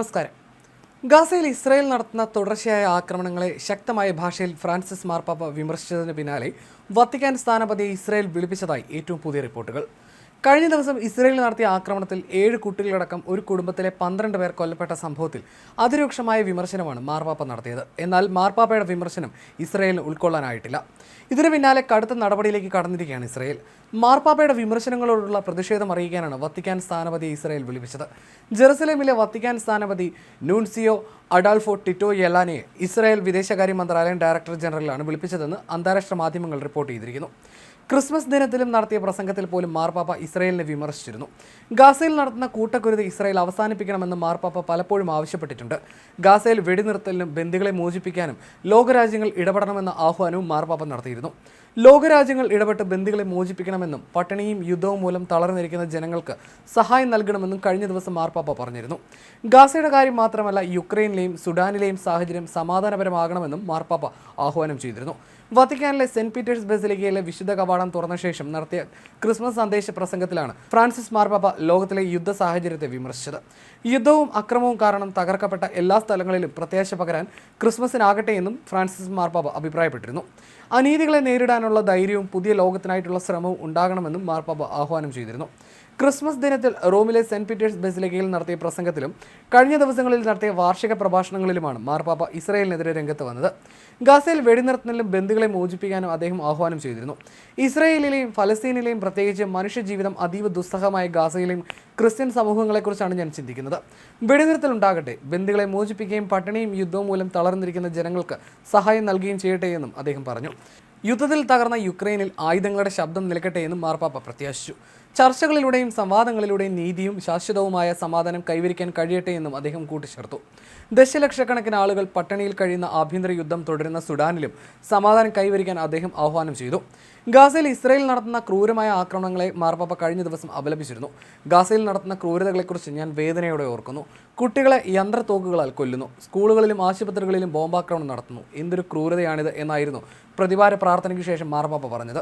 നമസ്കാരം. ഗാസയിൽ ഇസ്രായേൽ നടത്തുന്ന തുടർച്ചയായ ആക്രമണങ്ങളെ ശക്തമായ ഭാഷയിൽ ഫ്രാൻസിസ് മാർപ്പാപ്പ വിമർശിച്ചതിന് പിന്നാലെ വത്തിക്കാൻ സ്ഥാനപതിയെ ഇസ്രായേൽ വിളിപ്പിച്ചതായി ഏറ്റവും പുതിയ റിപ്പോർട്ടുകൾ. കഴിഞ്ഞ ദിവസം ഇസ്രയേലിൽ നടത്തിയ ആക്രമണത്തിൽ ഏഴ് കുട്ടികളടക്കം ഒരു കുടുംബത്തിലെ പന്ത്രണ്ട് പേർ കൊല്ലപ്പെട്ട സംഭവത്തിൽ അതിരൂക്ഷമായ വിമർശനമാണ് മാർപ്പാപ്പ നടത്തിയത്. എന്നാൽ മാർപ്പാപ്പയുടെ വിമർശനം ഇസ്രയേലിന് ഉൾക്കൊള്ളാനായിട്ടില്ല. ഇതിന് പിന്നാലെ കടുത്ത നടപടിയിലേക്ക് കടന്നിരിക്കുകയാണ് ഇസ്രയേൽ. മാർപ്പാപ്പയുടെ വിമർശനങ്ങളോടുള്ള പ്രതിഷേധം അറിയിക്കാനാണ് വത്തിക്കാൻ സ്ഥാനപതി ഇസ്രയേൽ വിളിപ്പിച്ചത്. ജെറുസലേമിലെ വത്തിക്കാൻ സ്ഥാനപതി നൂൺസിയോ അഡാൾഫോ ടിറ്റോ യെലാനയെ ഇസ്രായേൽ വിദേശകാര്യ മന്ത്രാലയം ഡയറക്ടർ ജനറലാണ് വിളിപ്പിച്ചതെന്ന് അന്താരാഷ്ട്ര മാധ്യമങ്ങൾ റിപ്പോർട്ട് ചെയ്തിരിക്കുന്നു. ക്രിസ്മസ് ദിനത്തിലും നടത്തിയ പ്രസംഗത്തിൽ പോലും മാർപ്പാപ്പ ഇസ്രായേലിനെ വിമർശിച്ചിരുന്നു. ഗാസയിൽ നടത്തുന്ന കൂട്ടക്കുരുതി ഇസ്രായേൽ അവസാനിപ്പിക്കണമെന്ന് മാർപ്പാപ്പ പലപ്പോഴും ആവശ്യപ്പെട്ടിട്ടുണ്ട്. ഗാസയിൽ വെടിനിർത്തലിനും ബന്ദികളെ മോചിപ്പിക്കാനും ലോകരാജ്യങ്ങൾ ഇടപെടണമെന്ന ആഹ്വാനവും മാർപ്പാപ്പ നടത്തിയിരുന്നു. ലോകരാജ്യങ്ങൾ ഇടപെട്ട് ബന്ദികളെ മോചിപ്പിക്കണമെന്നും പട്ടിണിയും യുദ്ധവും മൂലം തളർന്നിരിക്കുന്ന ജനങ്ങൾക്ക് സഹായം നൽകണമെന്നും കഴിഞ്ഞ ദിവസം മാർപ്പാപ്പ പറഞ്ഞിരുന്നു. ഗാസയുടെ കാര്യം മാത്രമല്ല യുക്രൈനിലെയും സുഡാനിലെയും സാഹചര്യം സമാധാനപരമാകണമെന്നും മാർപ്പാപ്പ ആഹ്വാനം ചെയ്തിരുന്നു. വത്തിക്കാനിലെ സെന്റ് പീറ്റേഴ്സ് ബസിലിക്കയിലെ വിശുദ്ധ കവാടം തുറന്ന ശേഷം നടത്തിയ ക്രിസ്മസ് സന്ദേശ പ്രസംഗത്തിലാണ് ഫ്രാൻസിസ് മാർപാപ്പ ലോകത്തിലെ യുദ്ധ സാഹചര്യത്തെ വിമർശിച്ചത്. യുദ്ധവും അക്രമവും കാരണം തകർക്കപ്പെട്ട എല്ലാ സ്ഥലങ്ങളിലും പ്രത്യാശ പകരാൻ ക്രിസ്മസിനാകട്ടെ എന്നും ഫ്രാൻസിസ് മാർപാപ്പ അഭിപ്രായപ്പെട്ടിരുന്നു. അനീതികളെ നേരിടാനുള്ള ധൈര്യവും പുതിയ ലോകത്തിനായിട്ടുള്ള ശ്രമവും ഉണ്ടാകണമെന്നും മാർപാപ്പ ആഹ്വാനം ചെയ്തിരുന്നു. ക്രിസ്മസ് ദിനത്തിൽ റോമിലെ സെന്റ് പീറ്റേഴ്സ് ബസിലിക്കയിൽ നടത്തിയ പ്രസംഗത്തിലും കഴിഞ്ഞ ദിവസങ്ങളിൽ നടത്തിയ വാർഷിക പ്രഭാഷണങ്ങളിലുമാണ് മാർപ്പാപ്പ ഇസ്രയേലിനെതിരെ രംഗത്ത് വന്നത്. ഗാസയിൽ വെടിനിർത്തലിലും ബന്ധുക്കളെ മോചിപ്പിക്കാനും അദ്ദേഹം ആഹ്വാനം ചെയ്തിരുന്നു. ഇസ്രയേലിലെയും ഫലസ്തീനിലെയും പ്രത്യേകിച്ച് മനുഷ്യജീവിതം അതീവ ദുസ്സഹമായ ഗാസയിലെയും ക്രിസ്ത്യൻ സമൂഹങ്ങളെക്കുറിച്ചാണ് ഞാൻ ചിന്തിക്കുന്നത്. വെടിനിർത്തൽ ഉണ്ടാകട്ടെ ബന്ധുക്കളെ മോചിപ്പിക്കുകയും പട്ടിണിയും യുദ്ധവും മൂലം തളർന്നിരിക്കുന്ന ജനങ്ങൾക്ക് സഹായം നൽകുകയും ചെയ്യട്ടെ എന്നും അദ്ദേഹം പറഞ്ഞു. യുദ്ധത്തിൽ തകർന്ന യുക്രൈനിൽ ആയുധങ്ങളുടെ ശബ്ദം നിലക്കട്ടെ എന്നും മാർപ്പാപ്പ പ്രത്യാശിച്ചു. ചർച്ചകളിലൂടെയും സംവാദങ്ങളിലൂടെയും നീതിയും ശാശ്വതവുമായ സമാധാനം കൈവരിക്കാൻ കഴിയട്ടെ എന്നും അദ്ദേഹം കൂട്ടിച്ചേർത്തു. ദശലക്ഷക്കണക്കിന് ആളുകൾ പട്ടിണിയിൽ കഴിയുന്ന ആഭ്യന്തര യുദ്ധം തുടരുന്ന സുഡാനിലും സമാധാനം കൈവരിക്കാൻ അദ്ദേഹം ആഹ്വാനം ചെയ്തു. ഗാസയിൽ ഇസ്രയേൽ നടത്തുന്ന ക്രൂരമായ ആക്രമണങ്ങളെ മാർപ്പാപ്പ കഴിഞ്ഞ ദിവസം അപലപിച്ചിരുന്നു. ഗാസയിൽ നടത്തുന്ന ക്രൂരതകളെക്കുറിച്ച് ഞാൻ വേദനയോടെ ഓർക്കുന്നു. കുട്ടികളെ യന്ത്രത്തോക്കുകളാൽ കൊല്ലുന്നു. സ്കൂളുകളിലും ആശുപത്രികളിലും ബോംബാക്രമണം നടത്തുന്നു. എന്തൊരു ക്രൂരതയാണിത് എന്നായിരുന്നു പ്രതിവാര പ്രാർത്ഥനയ്ക്ക് ശേഷം മാർപ്പാപ്പ പറഞ്ഞത്.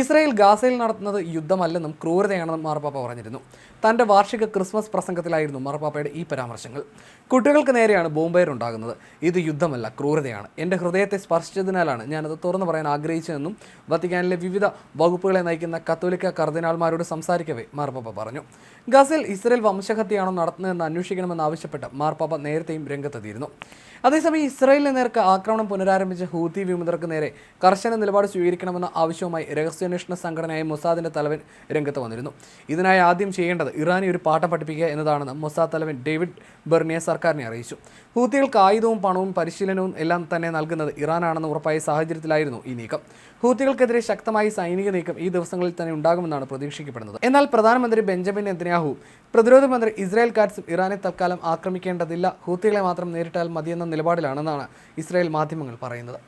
ഇസ്രയേൽ ഗാസയിൽ നടത്തുന്നത് യുദ്ധമല്ലെന്നും ക്രൂരതയാണെന്നും മാർപ്പാപ്പ പറഞ്ഞിരുന്നു. തന്റെ വാർഷിക ക്രിസ്മസ് പ്രസംഗത്തിലായിരുന്നു മാർപ്പാപ്പയുടെ ഈ പരാമർശങ്ങൾ. കുട്ടികൾക്ക് നേരെയാണ് ബോംബേർ ഉണ്ടാകുന്നത്. ഇത് യുദ്ധമല്ല ക്രൂരതയാണ്. എന്റെ ഹൃദയത്തെ സ്പർശിച്ചതിനാലാണ് ഞാനത് തുറന്നു പറയാൻ ആഗ്രഹിച്ചതെന്നും വത്തിക്കാനിലെ വിവിധ വകുപ്പുകളെ നയിക്കുന്ന കത്തോലിക്ക കർദിനാൾമാരോട് സംസാരിക്കവേ മാർപ്പാപ്പ പറഞ്ഞു. ഗാസയിൽ ഇസ്രായേൽ വംശഹത്യയാണോ നടത്തുന്നതെന്ന് അന്വേഷിക്കണമെന്ന് ആവശ്യപ്പെട്ട് മാർപ്പാപ്പ നേരത്തെയും രംഗത്തെത്തിയിരുന്നു. അതേസമയം ഇസ്രായേലിന് നേർക്ക് ആക്രമണം പുനരാരംഭിച്ച ഹൂത്തി വിമതർക്ക് നേരെ കർശന നിലപാട് സ്വീകരിക്കണമെന്ന ആവശ്യവുമായി രഹസ്യാന്വേഷണ സംഘടനയായ മൊസാദിന്റെ തലവൻ രംഗത്ത് വന്നിരുന്നു. ഇതിനായി ആദ്യം ചെയ്യേണ്ടത് ഇറാനെ ഒരു പാഠം പഠിപ്പിക്കുക എന്നതാണെന്ന് മൊസാദ് തലവൻ ഡേവിഡ് ബെർണിയ സർക്കാരിനെ അറിയിച്ചു. ഹൂത്തികൾക്ക് ആയുധവും പണവും പരിശീലനവും എല്ലാം തന്നെ നൽകുന്നത് ഇറാനാണെന്ന് ഉറപ്പായ സാഹചര്യത്തിലായിരുന്നു ഈ നീക്കം. ഹൂത്തികൾക്കെതിരെ ശക്തമായ സൈനിക നീക്കം ഈ ദിവസങ്ങളിൽ തന്നെ ഉണ്ടാകുമെന്നാണ് പ്രതീക്ഷിക്കപ്പെടുന്നത്. എന്നാൽ പ്രധാനമന്ത്രി ബെഞ്ചമിൻ നെതന്യാഹു പ്രതിരോധ മന്ത്രി ഇസ്രായേൽ കാറ്റ്സും ഇറാനെ തൽക്കാലം ആക്രമിക്കേണ്ടതില്ല ഹൂത്തികളെ മാത്രം നേരിട്ടാൽ മതിയെന്ന നിലപാടിലാണെന്നാണ് ഇസ്രായേൽ മാധ്യമങ്ങൾ പറയുന്നത്.